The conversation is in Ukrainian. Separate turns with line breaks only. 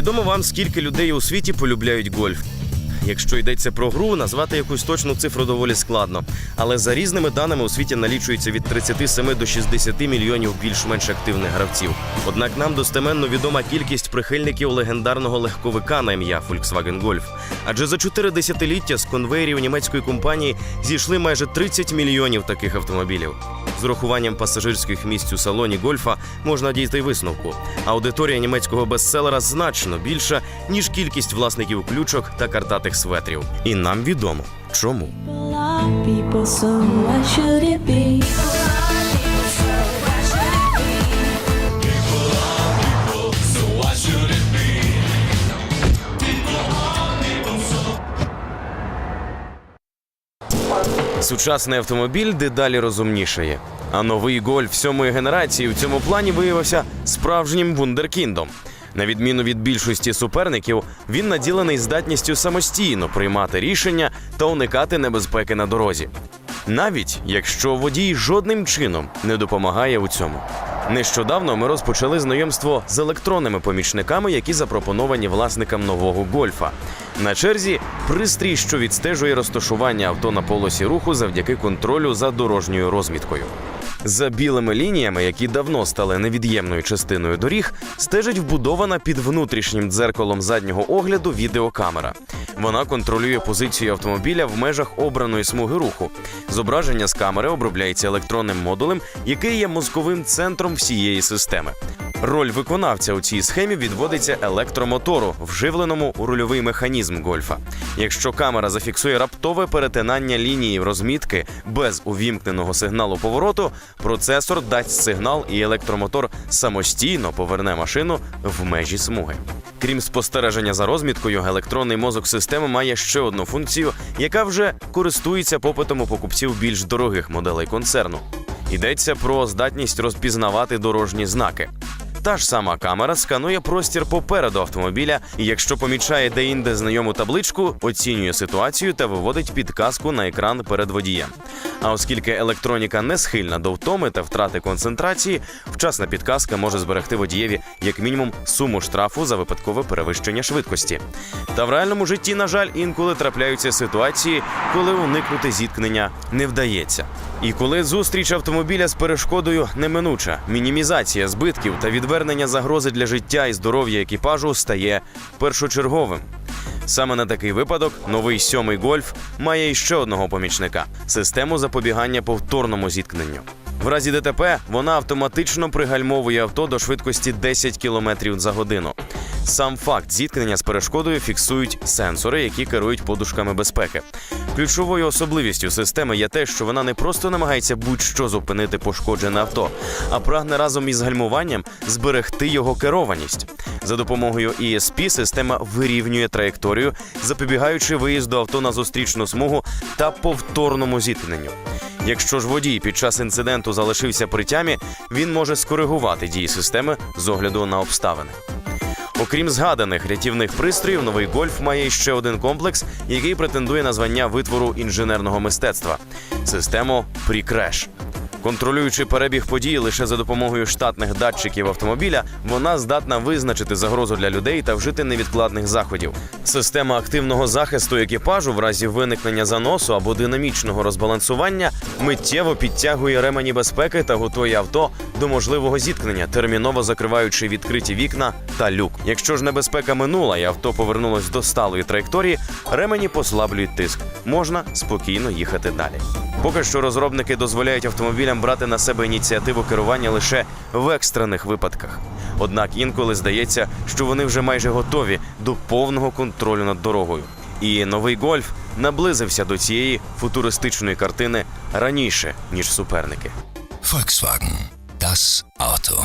Невідомо вам, скільки людей у світі полюбляють гольф. Якщо йдеться про гру, назвати якусь точну цифру доволі складно. Але за різними даними у світі налічується від 37 до 60 мільйонів більш-менш активних гравців. Однак нам достеменно відома кількість прихильників легендарного легковика на ім'я Volkswagen Golf. Адже за чотири десятиліття з конвейерів німецької компанії зійшли майже 30 мільйонів таких автомобілів. З урахуванням пасажирських місць у салоні гольфа можна дійти висновку. Аудиторія німецького бестселера значно більша, ніж кількість власників ключок та картатих светрів. І нам відомо чому. Сучасний автомобіль дедалі розумнішає. А новий гольф сьомої генерації в цьому плані виявився справжнім вундеркіндом. На відміну від більшості суперників, він наділений здатністю самостійно приймати рішення та уникати небезпеки на дорозі. Навіть якщо водій жодним чином не допомагає у цьому. Нещодавно ми розпочали знайомство з електронними помічниками, які запропоновані власникам нового гольфа. На черзі пристрій, що відстежує розташування авто на полосі руху завдяки контролю за дорожньою розміткою. За білими лініями, які давно стали невід'ємною частиною доріг, стежить вбудована під внутрішнім дзеркалом заднього огляду відеокамера. Вона контролює позицію автомобіля в межах обраної смуги руху. Зображення з камери обробляється електронним модулем, який є мозковим центром всієї системи. Роль виконавця у цій схемі відводиться електромотору, вживленому у рульовий механізм гольфа. Якщо камера зафіксує раптове перетинання лінії розмітки без увімкненого сигналу повороту, процесор дасть сигнал, і електромотор самостійно поверне машину в межі смуги. Крім спостереження за розміткою, електронний мозок системи має ще одну функцію, яка вже користується попитом у покупців більш дорогих моделей концерну. Йдеться про здатність розпізнавати дорожні знаки. Та ж сама камера сканує простір попереду автомобіля, і якщо помічає де-інде знайому табличку, оцінює ситуацію та виводить підказку на екран перед водієм. А оскільки електроніка не схильна до втоми та втрати концентрації, вчасна підказка може зберегти водієві як мінімум суму штрафу за випадкове перевищення швидкості. Та в реальному житті, на жаль, інколи трапляються ситуації, коли уникнути зіткнення не вдається. І коли зустріч автомобіля з перешкодою неминуча, мінімізація збитків та відвернення загрози для життя і здоров'я екіпажу стає першочерговим. Саме на такий випадок новий сьомий гольф має іще одного помічника систему запобігання повторному зіткненню. В разі ДТП вона автоматично пригальмовує авто до швидкості 10 км за годину. Сам факт зіткнення з перешкодою фіксують сенсори, які керують подушками безпеки. Ключовою особливістю системи є те, що вона не просто намагається будь-що зупинити пошкоджене авто, а прагне разом із гальмуванням зберегти його керованість. За допомогою ESP система вирівнює траєкторію, запобігаючи виїзду авто на зустрічну смугу та повторному зіткненню. Якщо ж водій під час інциденту залишився при тямі, він може скоригувати дії системи з огляду на обставини. Окрім згаданих рятівних пристроїв, новий гольф має ще один комплекс, який претендує на звання витвору інженерного мистецтва систему Pre-Crash. Контролюючи перебіг подій лише за допомогою штатних датчиків автомобіля, вона здатна визначити загрозу для людей та вжити невідкладних заходів. Система активного захисту екіпажу в разі виникнення заносу або динамічного розбалансування миттєво підтягує ремені безпеки та готує авто до можливого зіткнення, терміново закриваючи відкриті вікна та люк. Якщо ж небезпека минула і авто повернулось до сталої траєкторії, ремені послаблюють тиск. Можна спокійно їхати далі. Поки що розробники дозволяють автомобілям брати на себе ініціативу керування лише в екстрених випадках. Однак інколи здається, що вони вже майже готові до повного контролю над дорогою. І новий гольф наблизився до цієї футуристичної картини раніше ніж суперники.
Volkswagen. Das Auto.